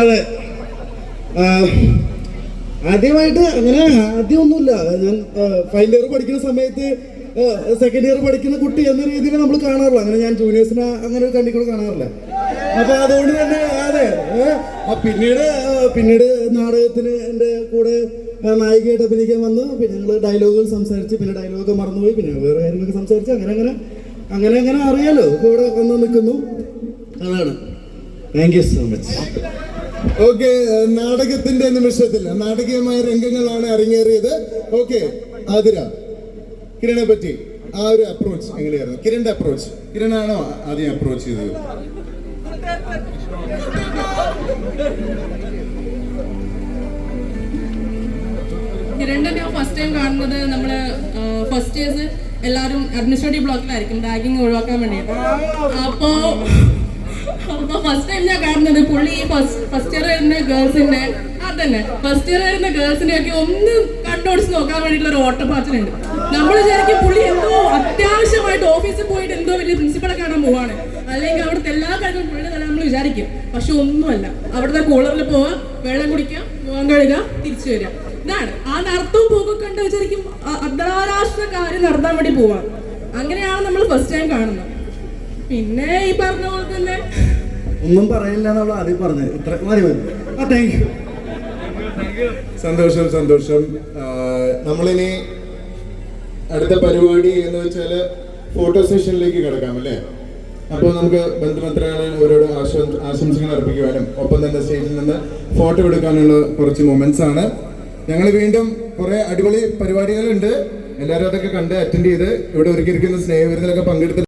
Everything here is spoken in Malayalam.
അതെ. ആദ്യമായിട്ട് അങ്ങനെ ആദ്യമൊന്നുമില്ല. ഞാൻ ഫൈനൽ ഇയർ പഠിക്കുന്ന സമയത്ത് സെക്കൻഡ് ഇയർ പഠിക്കുന്ന കുട്ടി എന്ന രീതിയിൽ നമ്മൾ കാണാറില്ല. അങ്ങനെ ഞാൻ ജൂനിയേഴ്സിനെ അങ്ങനെ ഒരു കണ്ടിക്കൂടെ കാണാറില്ല. അപ്പൊ അതുകൊണ്ട് തന്നെ അതെ പിന്നീട് പിന്നീട് നാടകത്തിന് എന്റെ കൂടെ നായികയായിട്ട് അഭിനയിക്കാൻ വന്നു. പിന്നെ ഞങ്ങൾ ഡയലോഗുകൾ സംസാരിച്ച് പിന്നെ ഡയലോഗൊക്കെ മറന്നുപോയി. പിന്നെ വേറെ കാര്യങ്ങളൊക്കെ സംസാരിച്ച് അങ്ങനെ അങ്ങനെ അങ്ങനെ അങ്ങനെ അറിയാലോ. ഇപ്പൊ ഇവിടെ വന്ന് നിൽക്കുന്നു. അതാണ് thank you so much okay നാടകത്തിന്റെ നിമിഷത്തിൽ നാടകീയമായ രംഗങ്ങളാണ് അരങ്ങേറിയത്. ഓക്കെ ആതിര കിരണിനെ പറ്റി ആ ഒരു അപ്രോച്ച് എങ്ങനെയായിരുന്നു? കിരണിന്റെ അപ്രോച്ച് കിരണാണോ ആദ്യം അപ്രോച്ച് ചെയ്തത്? കിരണിന്റെ ഞാൻ ഫസ്റ്റ് ടൈം കാണുന്നത് നമ്മൾ ഫസ്റ്റ് ഇയേഴ്സ് എല്ലാവരും അഡ്മിനിസ്ട്രേറ്റീവ് ബ്ലോക്കിലായിരിക്കും റാഗിങ് ഒഴിവാക്കാൻ വേണ്ടിയിട്ട്. അപ്പോ അപ്പൊ ഫസ്റ്റ് ടൈം ഞാൻ കാണുന്നത്. പുള്ളി ഫസ്റ്റ് ഇയർ വരുന്ന ഗേൾസിന്റെ അതന്നെ. ഫസ്റ്റ് ഇയർ വരുന്ന ഗേൾസിനെ ഒക്കെ ഒന്ന് കണ്ടോടിച്ച് നോക്കാൻ വേണ്ടിയിട്ടുള്ള ഒരു ഓട്ടപ്പാച്ചിലുണ്ട്. നമ്മൾ വിചാരിക്കും പുള്ളി എന്തോ അത്യാവശ്യമായിട്ട് ഓഫീസിൽ പോയിട്ട് എന്തോ വലിയ പ്രിൻസിപ്പളെ കാണാൻ പോവാണ്. അല്ലെങ്കിൽ അവിടുത്തെ എല്ലാ കാര്യങ്ങളും പുള്ളിയുടെ തന്നെ നമ്മൾ വിചാരിക്കും. പക്ഷെ ഒന്നുമല്ല. അവിടുത്തെ കൂളറിൽ പോവാ വെള്ളം കുടിക്കാം മുഖം കഴുകുക തിരിച്ചു വരിക. ഇതാണ്. ആ നടത്തവും പോകും കണ്ട് വിചാരിക്കും അന്താരാഷ്ട്ര കാര്യം നടത്താൻ വേണ്ടി പോവാം. അങ്ങനെയാണ് നമ്മൾ ഫസ്റ്റ് ടൈം കാണുന്നത്. പിന്നെ ഈ പറഞ്ഞ ഒന്നും പറയില്ല എന്നുള്ള ആദ്യം പറഞ്ഞത്. ഇത്ര മതി മതി. ആ താങ്ക് യു സന്തോഷം സന്തോഷം. നമ്മളിനി അടുത്ത പരിപാടി എന്ന് വെച്ചാൽ ഫോട്ടോ സെഷനിലേക്ക് കിടക്കാം അല്ലേ? അപ്പോൾ നമുക്ക് ബന്ധുമിത്രങ്ങളെ ഓരോരോ ആശം- ആശംസകൾ അർപ്പിക്കുവാനും ഒപ്പം തന്നെ സ്റ്റേജിൽ നിന്ന് ഫോട്ടോ എടുക്കാനുള്ള കുറച്ച് മൊമെന്റ്സ് ആണ്. ഞങ്ങൾ വീണ്ടും കുറെ അടിപൊളി പരിപാടികളുണ്ട്. എല്ലാവരും അതൊക്കെ കണ്ട് അറ്റൻഡ് ചെയ്ത് ഇവിടെ ഒരുക്കിയിരിക്കുന്ന സ്നേഹവിരുന്നിലൊക്കെ പങ്കെടുത്ത്